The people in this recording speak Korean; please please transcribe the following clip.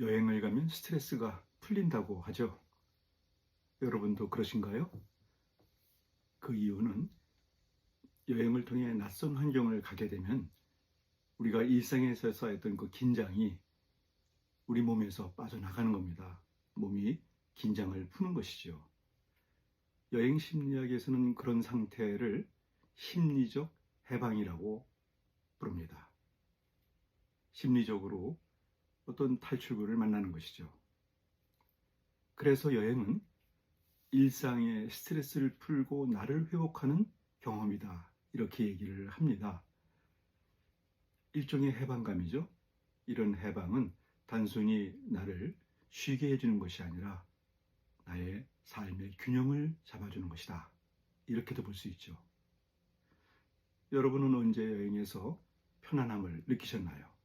여행을 가면 스트레스가 풀린다고 하죠. 여러분도 그러신가요? 그 이유는 여행을 통해 낯선 환경을 가게 되면 우리가 일상에서 쌓였던 그 긴장이 우리 몸에서 빠져나가는 겁니다. 몸이 긴장을 푸는 것이죠. 여행 심리학에서는 그런 상태를 심리적 해방이라고 부릅니다. 심리적으로 어떤 탈출구를 만나는 것이죠. 그래서 여행은 일상의 스트레스를 풀고 나를 회복하는 경험이다. 이렇게 얘기를 합니다. 일종의 해방감이죠. 이런 해방은 단순히 나를 쉬게 해주는 것이 아니라 나의 삶의 균형을 잡아주는 것이다. 이렇게도 볼 수 있죠. 여러분은 언제 여행에서 편안함을 느끼셨나요?